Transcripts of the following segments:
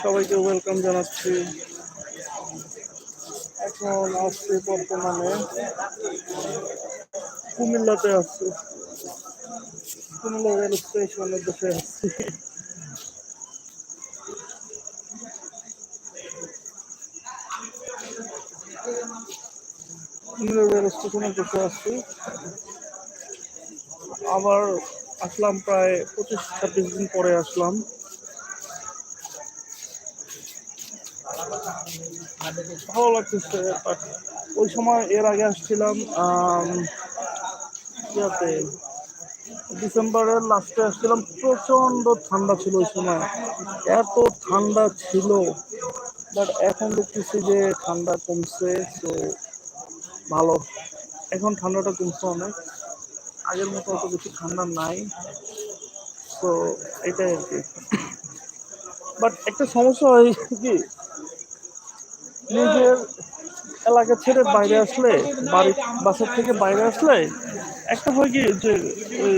সবাইকে ওয়েলকাম জানাচ্ছি। এখন আসছি বর্তমানে কুমিল্লাতে আসছি। কুমিল্লা রেল স্টেশনের দেশে আসছি। কুমিল্লা রেল স্টেশনের দেশে আসছি। আবার আসলাম প্রায় পঁচিশ ছাব্বিশ দিন পরে আসলাম। ভালো লাগতেছে বাট ওই সময় এর আগে আসছিলাম ডিসেম্বরের লাস্টে আসছিলাম প্রচণ্ড ঠান্ডা ছিল ওই সময়। এত ঠান্ডা ছিল বাট এখন দেখতেছি যে ঠান্ডা কমছে তো ভালো। এখন ঠান্ডাটা কমছে অনেক। আগের মতো অত বেশি ঠান্ডা নাই। তো এটাই আর কি। বাট একটা সমস্যা হয় কি, নিজের এলাকা ছেড়ে বাইরে আসলে, বাড়ি, বাসার থেকে বাইরে আসলে, একটা হয় কি যে ওই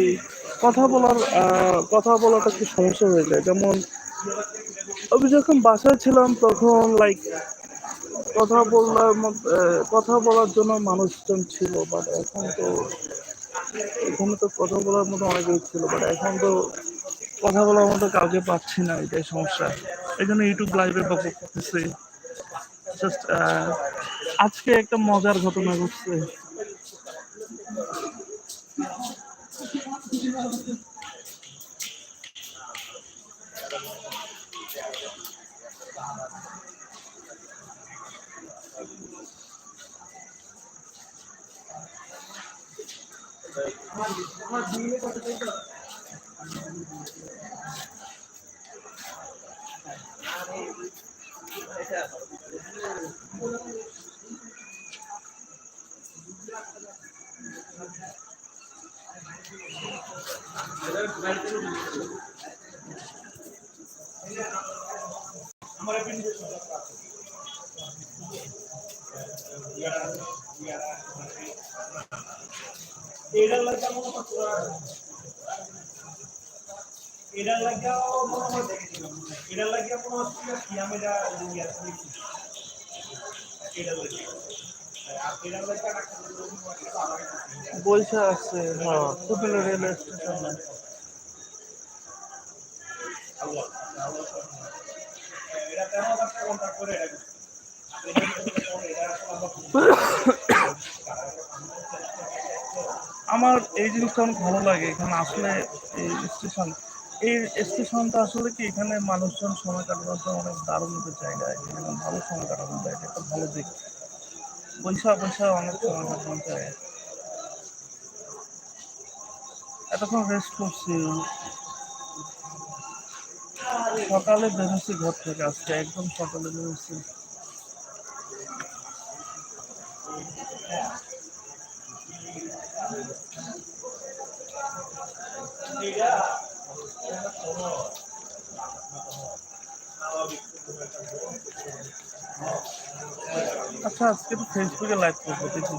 কথা বলার কথা বলাটা একটু সমস্যা হয়ে যায়। যেমন, আমি যখন বাসায় ছিলাম তখন লাইক কথা বলার কথা বলার জন্য মানুষজন ছিল বাট এখন তো এখানে তো কথা বলার মতো অনেকেই ছিল বাট এখন তো কথা বলার মতো কাউকে পাচ্ছি না, এটাই সমস্যা। এখানে ইউটিউব লাইভে বক করতেছি। আজকে একটা মজার ঘটনা ঘটছে। हमारे पिंड में प्राप्त এটার লাগিয়াও মনে হয় দেখেছিলাম এটার লাগিয়া মনে হচ্ছিল দুনিয়া শুনেছি এটার লাগিয়া আর এটার আমাকে বলছে আছে হ্যাঁ কুমিল্লা রেল স্টেশনে এটা তেমন একটা কন্ট্যাক্ট করে এটা আমার এই জিনিসটা অনেক ভালো লাগে এখানে আসলে এই স্টেশন, এই স্টেশনটা আসলে কি, এখানে মানুষজন সময় কাটানোর জন্য অনেক দারুণ একটা জায়গা, এখানে ভালো সময় কাটানো যায় এটা একটা ভালো দিক। বৈশাখ বৈশাখ অনেক সময় কাটানো যায় এতক্ষণ রেস্ট করছি। সকালে বেরোচ্ছি ঘর থেকে, আজকে একদম সকালে বেরোচ্ছি। আচ্ছা আজকে তো ফেসবুকে লাইভ করব দেখি।